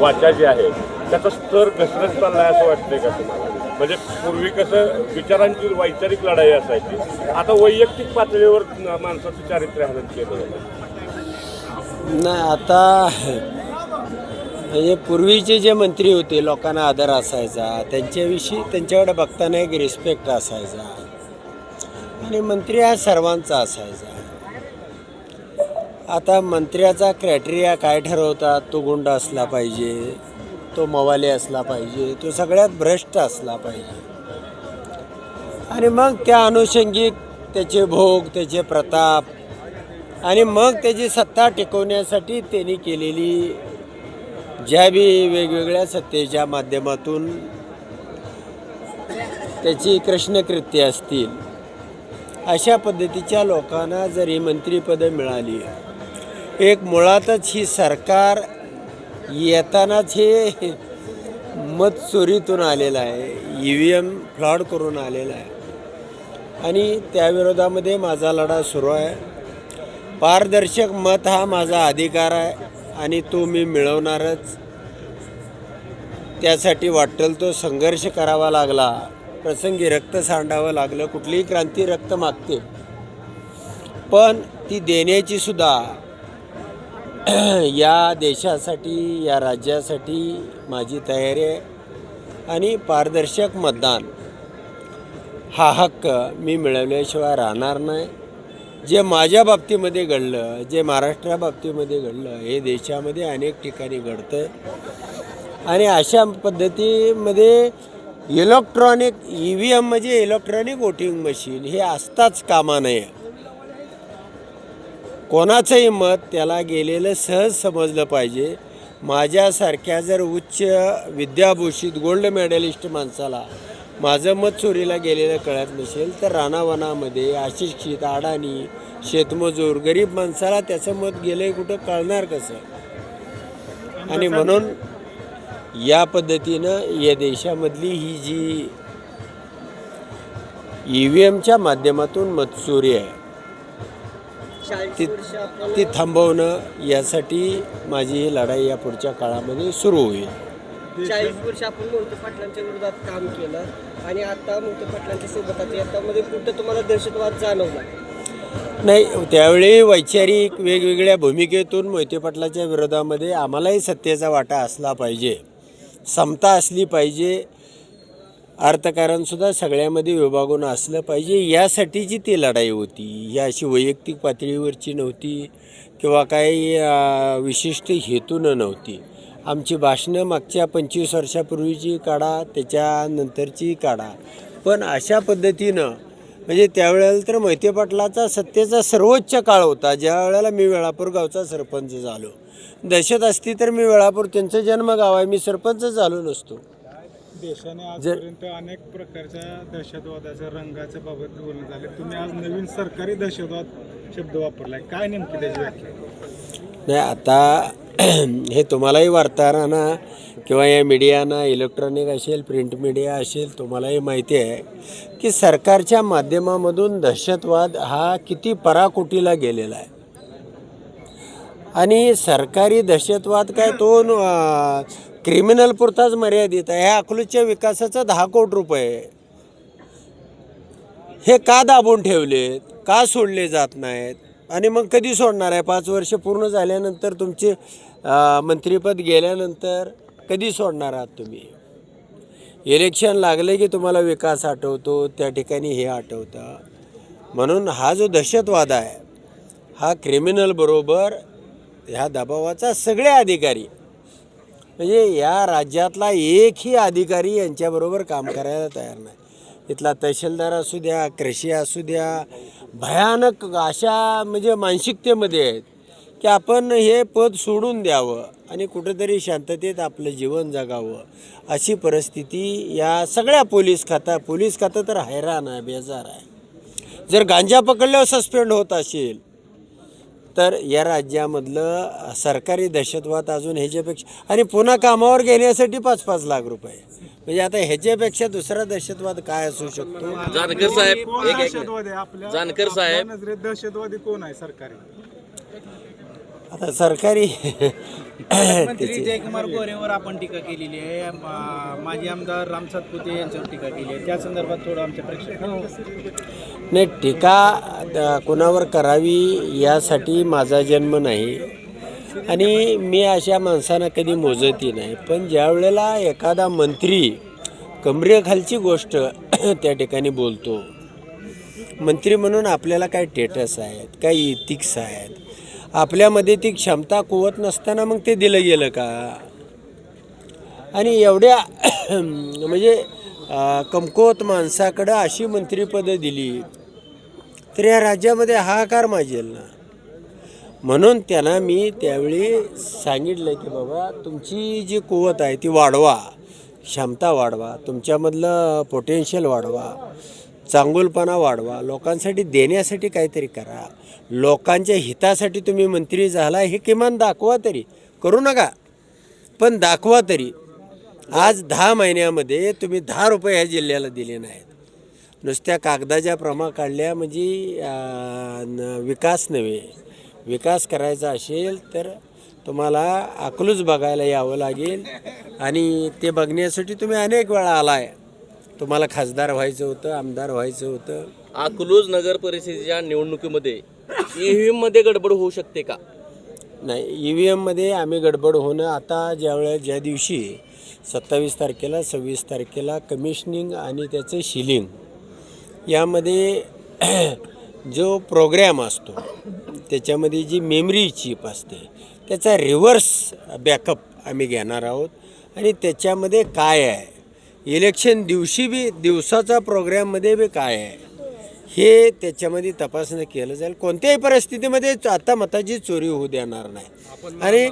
वाचा जी आहे त्याचा स्तर घसरत चाललाय असं वाटतंय का तुम्हाला? म्हणजे पूर्वी कसं विचारांची वैचारिक लढाई असायची आता वैयक्तिक पातळीवर माणसाचं चारित्र्य हनन केलं जातं. नाही आता म्हणजे पूर्वीचे जे मंत्री होते लोकांना आदर असायचा. त्यांच्याविषयी त्यांच्याकडे बघताना एक रिस्पेक्ट असायचा. आणि मंत्री हा सर्वांचा असायचा. आता मंत्र्याचा क्रायटेरिया काय ठरवतात? तो गुंड असला पाहिजे तो मवाले असला पाहिजे तो सगळ्यात भ्रष्ट असला पाहिजे. आणि मग त्या अनुषंगिक त्याचे भोग त्याचे प्रताप आणि मग त्याची सत्ता टिकवण्यासाठी त्यांनी केलेली ज्या बी वेगवेगळ्या सत्तेच्या माध्यमातून त्याची कृष्णकृत्य असतील अशा पद्धतीच्या लोकांना जर ही मंत्रिपदं मिळाली एक मुळातच ही सरकार येतानाच हे मत चोरीतून आलेलं आहे ई व्ही एम फ्लॉड करून आलेलं आहे. आणि त्याविरोधामध्ये माझा लढा सुरू आहे. पारदर्शक मत हा माझा अधिकार आहे आणि तो मी मिळवणारच. त्यासाठी वाटेल तो संघर्ष करावा लागला. प्रसंगी रक्त सांडावं लागलं. कुठलीही क्रांती रक्त मागते. पण ती देण्याची सुद्धा या देशासाठी या राज्यासाठी माझी तयारी आहे. आणि पारदर्शक मतदान. हा हक्क मी मिळवल्याशिवाय राहणार नाही. जे माझ्या बाबतीमध्ये घडलं जे महाराष्ट्रा बाबतीमध्ये घडलं हे देशामध्ये अनेक ठिकाणी घडतं आणि अशा पद्धतीमध्ये इलेक्ट्रॉनिक ई व्ही एम म्हणजे इलेक्ट्रॉनिक वोटिंग मशीन हे असताच कामा नये. कोणाचंही मत त्याला गेलेलं सहज समजलं पाहिजे. माझ्यासारख्या जर उच्च विद्याभूषित गोल्ड मेडलिस्ट माणसाला माझं मत चोरीला गेलेलं कळत नसेल तर रानावनामध्ये अशिक्षित अडाणी शेतमजूर गरीब माणसाला त्याचं मत गेलं कुठं कळणार कसं? आणि म्हणून या पद्धतीनं या देशामधली ही जी ई व्ही एमच्या माध्यमातून मतचोरी आहे ती ती थांबवणं यासाठी माझी ही लढाई या पुढच्या काळामध्ये सुरू होईल. चाळीस वर्ष आपण मोहिते पाटलांच्या विरोधात काम केलं आणि आता मोहिते पाटलांच्या सोबत आता याच्यामध्ये कुठं तुम्हाला दहशतवाद जाणवला? नाही त्यावेळी वैचारिक वेगवेगळ्या भूमिकेतून मोहिते पाटलाच्या विरोधामध्ये आम्हालाही सत्तेचा वाटा असला पाहिजे. समता असली पाहिजे अर्थकारणसुद्धा सगळ्यामध्ये विभागून असलं पाहिजे. यासाठीची ती लढाई होती. ही अशी वैयक्तिक पातळीवरची नव्हती किंवा काही विशिष्ट हेतूनं नव्हती. आमची भाषणं मागच्या पंचवीस वर्षापूर्वीची काढा त्याच्यानंतरची काढा. पण अशा पद्धतीनं म्हणजे त्यावेळेला तर मैत्रीपाटलाचा पाटलाचा सत्तेचा सर्वोच्च काळ होता. ज्या वेळेला मी वेळापूर गावचा सरपंच झालो. दहशत असती तर मी वेळापूर त्यांचं जन्मगाव आहे मी सरपंच झालो नसतो. देशाने आजपर्यंत अनेक प्रकारच्या दहशतवादाच्या रंगाच्या बाबत बोलणं झाले. तुम्ही आज नवीन सरकारी दहशतवाद शब्द वापरलाय. काय नेमकी त्याची व्याख्या? नाही आता हे तुम्हालाही वार्ताहरांना किंवा या मीडियाना इलेक्ट्रॉनिक असेल प्रिंट मीडिया असेल तुम्हालाही माहिती आहे की सरकारच्या माध्यमामधून दहशतवाद हा किती पराकोटीला गेलेला आहे. आणि सरकारी दहशतवाद काय तो क्रिमिनल पुरताच मर्यादित आहे. ह्या अकलूजच्या विकासाचा दहा कोटी रुपये हे का दाबून ठेवलेत? का सोडले जात नाहीत? आणि मग कधी सोडणार आहे? पाच वर्ष पूर्ण झाल्यानंतर तुमचे मंत्रिपद गेल्यानंतर कधी सोडणार आहात तुम्ही? इलेक्शन लागले की तुम्हाला विकास आठवतो त्या ठिकाणी हे आठवतं. म्हणून हा जो दहशतवाद आहे हा क्रिमिनल बरोबर ह्या दबावाचा सगळे अधिकारी म्हणजे या राज्यातला एकही अधिकारी यांच्याबरोबर काम करायला तयार नाही. इथला तहसीलदार असू द्या कृषी असू द्या भयानक अशा म्हणजे मानसिकतेमध्ये आहेत की आपण हे पद सोडून द्यावं आणि कुठंतरी शांततेत आपलं जीवन जगावं अशी परिस्थिती या सगळ्या पोलीस खाता पोलीस खातं तर हैराण आहे बेजार आहे. जर गांजा पकडल्यावर सस्पेंड होत असेल तर या राज्यामधलं सरकारी दहशतवाद अजून ह्याच्यापेक्षा आणि पुन्हा कामावर घेण्यासाठी पाच पाच लाख रुपये. म्हणजे आता ह्याच्यापेक्षा दुसरा दहशतवाद काय असू शकतो? जानकर साहेब जानकर साहेब. दहशतवादी कोण आहे सरकारी? आता सरकारी जयकुमार गोरेवर आपण टीका केलेली आहे. माजी आमदार राम सातपुते यांच्यावर टीका केली आहे. त्या संदर्भात थोडं आमच्या प्रेक्षक नाही टीका अ, कुणावर करावी यासाठी माझा जन्म नाही. आणि मी अशा माणसांना कधी मोजतही नाही. पण ज्या वेळेला एखादा मंत्री कमरेखालची गोष्ट त्या ठिकाणी बोलतो मंत्री म्हणून आपल्याला काय टेटस आहेत काय इथिक्स आहेत? आपल्यामध्ये ती क्षमता कुवत नसताना मग ते दिलं गेलं का? आणि एवढ्या म्हणजे कमकुवत माणसाकडं अशी मंत्रिपदं दिली तर या राज्यामध्ये हाहाकार माजेल ना. म्हणून त्यांना मी त्यावेळी सांगितलं की बाबा तुमची जी कुवत आहे ती वाढवा क्षमता वाढवा तुमच्यामधलं पोटेन्शियल वाढवा चांगुलपणा वाढवा लोकांसाठी देण्यासाठी काहीतरी करा. लोकांच्या हितासाठी तुम्ही मंत्री झाला हे किमान दाखवा तरी. करू नका. पण दाखवा तरी. आज दहा महिन्यामध्ये तुम्ही दहा रुपये ह्या जिल्ह्याला दिले नाहीत. नुसत्या कागदाच्या प्रमा काढल्या म्हणजे विकास नव्हे. विकास करायचा असेल तर तुम्हाला अकलूज बघायला यावं लागेल. आणि ते बघण्यासाठी तुम्ही अनेक वेळा आलाय. तुम्हाला खासदार व्हायचं होतं आमदार व्हायचं होतं. अकलूज नगर परिषदेच्या निवडणुकीमध्ये ईव्हीएममध्ये गडबड होऊ शकते का? नाही ई व्ही एममध्ये आम्ही गडबड होणं आता ज्यावेळेस ज्या दिवशी सत्तावीस तारखेला सव्वीस तारखेला कमिशनिंग आणि त्याचं शिलिंग यामध्ये जो प्रोग्रॅम असतो त्याच्यामध्ये जी मेमरी चिप असते त्याचा रिव्हर्स बॅकअप आम्ही घेणार आहोत. आणि त्याच्यामध्ये काय आहे? इलेक्शन दिवशी बी दिवसाचा प्रोग्रॅममध्ये बी काय आहे? हे त्याच्यामध्ये तपासणं केलं जाईल. कोणत्याही परिस्थितीमध्ये आता मताची चोरी होऊ देणार नाही. आणि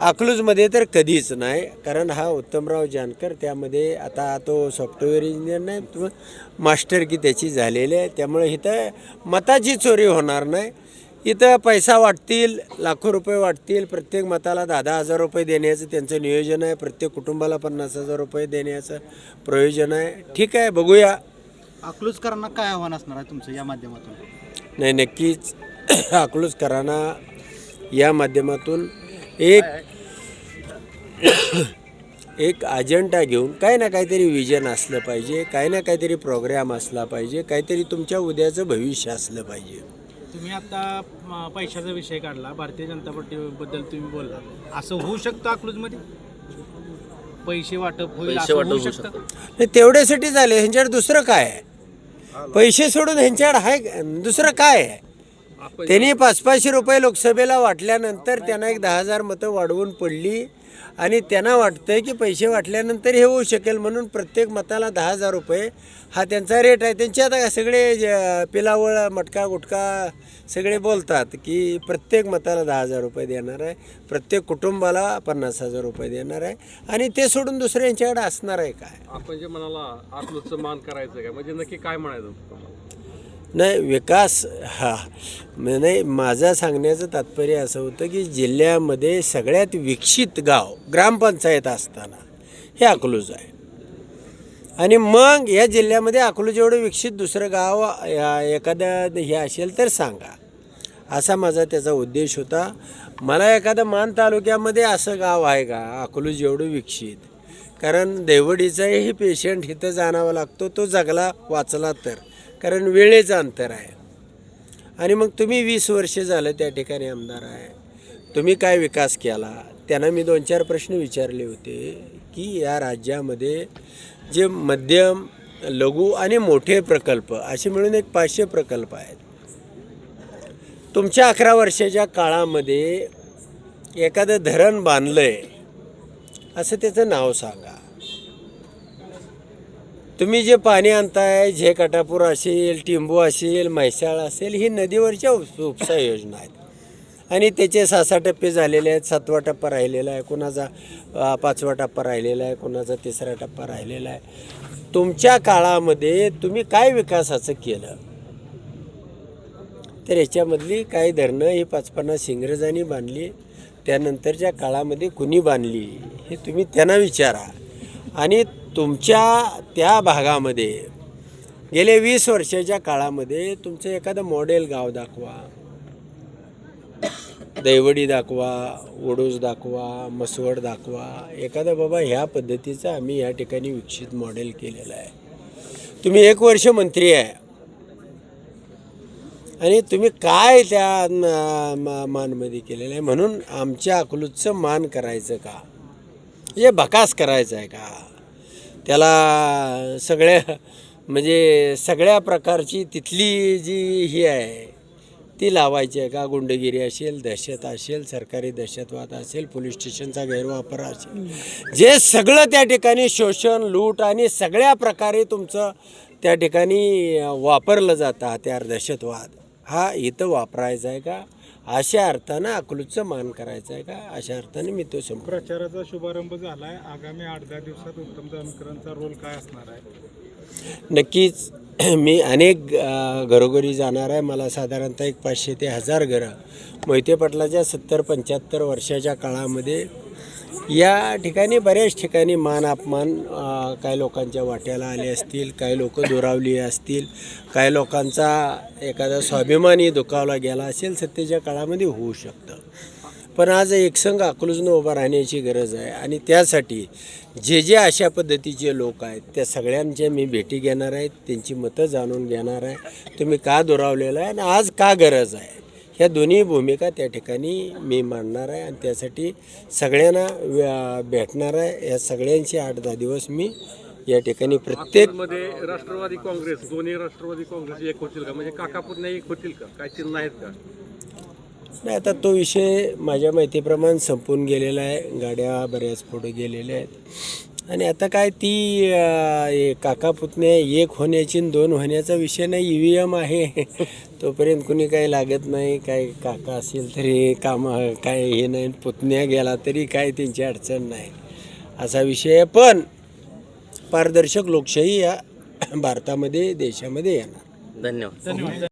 अकलूजमध्ये तर कधीच नाही कारण हा उत्तमराव जानकर त्यामध्ये आता तो सॉफ्टवेअर इंजिनियर नाही तो मास्टर की त्याची झालेली आहे. त्यामुळे इथं मताची चोरी होणार नाही. इथं पैसा वाटतील लाखो रुपये वाटतील प्रत्येक मताला दहा दहा हजार रुपये देण्याचं त्यांचं नियोजन आहे प्रत्येक कुटुंबाला पन्नास हजार रुपये देण्याचं प्रयोजन आहे. ठीक आहे बघूया. अकलूजकरांना काय आव्हान असणार आहे तुमचं या माध्यमातून? नाही नक्कीच. अकलूजकरांना या माध्यमातून एक एक अजेंडा घेऊन काही ना काहीतरी विजन असलं पाहिजे काही ना काहीतरी प्रोग्राम असला पाहिजे काहीतरी तुमच्या उद्याचं भविष्य असलं पाहिजे. तुम्ही आता पैशाचा विषय काढला भारतीय जनता पार्टीबद्दल तुम्ही बोलला. असं होऊ शकतं अकलूजमध्ये? पैसे वाटप होईल पैसे असं वाटप होऊ होऊ शकतं? नाही तेवढ्यासाठी झाले ह्यांच्याकडे दुसरं काय? आहे पैसे सोडून ह्यांच्याकडे आहे दुसरं काय? आहे त्यांनी पाच पाचशे रुपये लोकसभेला वाटल्यानंतर त्यांना एक दहा हजार मतं वाढवून पडली. आणि त्यांना वाटतं की पैसे वाटल्यानंतर हे होऊ शकेल म्हणून प्रत्येक मताला दहा हजार रुपये हा त्यांचा रेट आहे. त्यांचे आता सगळे पिलावळ मटका गुटका सगळे बोलतात की प्रत्येक मताला दहा हजार रुपये देणार आहे. प्रत्येक कुटुंबाला पन्नास हजार रुपये देणार आहे. आणि ते सोडून दुसऱ्या यांच्याकडे असणार आहे काय? आपण जे म्हणाला आत्मोत्सव मान करायचं काय म्हणजे नक्की काय म्हणायचं नाही विकास हा. नाही माझं सांगण्याचं तात्पर्य असं होतं की जिल्ह्यामध्ये सगळ्यात विकसित गाव ग्रामपंचायत असताना हे अकलूज आहे. आणि मग या जिल्ह्यामध्ये अकलूज एवढं विकसित दुसरं गाव या- एखादं हे असेल तर सांगा. असा माझा त्याचा उद्देश होता. मला एखादं मान तालुक्यामध्ये असं गाव आहे का अकलूज एवढं विकसित? कारण देवडीचाही पेशंट इथं जाणावा लागतो तो जगला वाचला तर. कारण वेळेचं अंतर आहे. आणि मग तुम्ही वीस वर्ष झालं त्या ठिकाणी आमदार आहे. तुम्ही काय विकास केला? त्यांना मी दोन चार प्रश्न विचारले होते की या राज्यामध्ये जे मध्यम लघु आणि मोठे प्रकल्प असे मिळून एक पाचशे प्रकल्प आहेत. तुमच्या अकरा वर्षाच्या काळामध्ये एखादं धरण बांधलं आहे असं त्याचं नाव सांगा. तुम्ही जे पाणी आणताय झेकाटापूर असेल टिंबू असेल म्हैसाळ असेल ही नदीवरच्या उपसा योजना आहेत. आणि त्याचे सहा सहा टप्पे झालेले आहेत. सातवा टप्पा राहिलेला आहे कोणाचा पाचवा टप्पा राहिलेला आहे कोणाचा तिसरा टप्पा राहिलेला आहे. तुमच्या काळामध्ये तुम्ही काय विकासाचं केलं? तर याच्यामधली काही धरणं ही पाच पन्नास इंग्रजांनी बांधली त्यानंतरच्या काळामध्ये कुणी बांधली हे तुम्ही त्यांना विचारा. आणि तुमच्या त्या भागामध्ये गेले वीस वर्षाच्या काळामध्ये तुमचं एखादं मॉडेल गाव दाखवा. दैवडी दाखवा ओडूस दाखवा मसवड दाखवा. एखादा बाबा ह्या पद्धतीचं आम्ही या ठिकाणी विकसित मॉडेल केलेलं आहे. तुम्ही एक वर्ष मंत्री आहे. आणि तुम्ही काय त्या मा- मानमध्ये केलेलं आहे? म्हणून आमच्या अकलूजचं मान करायचं का? हे बकास करायचं आहे का? त्याला सगळ्या म्हणजे सगळ्या प्रकारची तिथली जी ही आहे ती लावायची आहे का? गुंडगिरी असेल दहशत असेल सरकारी दहशतवाद असेल पोलीस स्टेशनचा गैरवापर असेल. जे सगळं त्या ठिकाणी शोषण लूट आणि सगळ्या प्रकारे तुमचं त्या ठिकाणी वापरलं जातं हत्यार दहशतवाद हा इथं वापरायचा आहे का? अशा अर्थानं अकलूजचं मान करायचं आहे का? अशा अर्थाने मी तो संपर्क प्रचाराचा शुभारंभ झालाय. आगामी आठ दहा दिवसात उत्तम जानकरांचा रोल काय असणार आहे? नक्कीच मी अनेक घरोघरी जाणार आहे. मला साधारणतः एक पाचशे ते हजार घरं. मोहिते पाटलाच्या सत्तर पंच्याहत्तर वर्षाच्या काळामध्ये या ठिकाणी बऱ्याच ठिकाणी मान अपमान काही लोकांच्या वाट्याला आले असतील काही लोक दुरावली असतील काही लोकांचा एखादा स्वाभिमानही दुखावला गेला असेल सत्तेच्या काळामध्ये होऊ शकतं. पण आज एकसंघ अकलूजनं उभा राहण्याची गरज आहे आणि त्यासाठी जे जे अशा पद्धतीचे लोक आहेत त्या सगळ्यांच्या मी भेटी घेणार आहेत त्यांची मतं जाणून घेणार आहे. तुम्ही का दुरावलेलं आहे आणि आज का गरज आहे? ह्या दोन्ही भूमिका त्या ठिकाणी मी मांडणार आहे आणि त्यासाठी सगळ्यांना व्या- भेटणार आहे. या सगळ्यांशी आठ दहा दिवस मी या ठिकाणी प्रत्येकमध्ये राष्ट्रवादी काँग्रेस दोन्ही राष्ट्रवादी काँग्रेस एक होतील का? म्हणजे काका पुतण्या एक होतील का? काय चिन्ह आहेत का? नाही आता तो विषय माझ्या माहितीप्रमाणे संपून गेलेला आहे. गाड्या बऱ्याच पुढे गेलेल्या आहेत. आणि आता काय ती काका पुतण्या एक होण्याची आणि दोन होण्याचा विषय नाही ई व्ही एम आहे. तोपर्यंत कुणी काही लागत नाही काय काका असेल तरी काम काय हे नाही पुतण्या गेला तरी काय त्यांची अडचण नाही. असा विषय आहे. पण पारदर्शक लोकशाही या भारतामध्ये देशामध्ये येणार. धन्यवाद.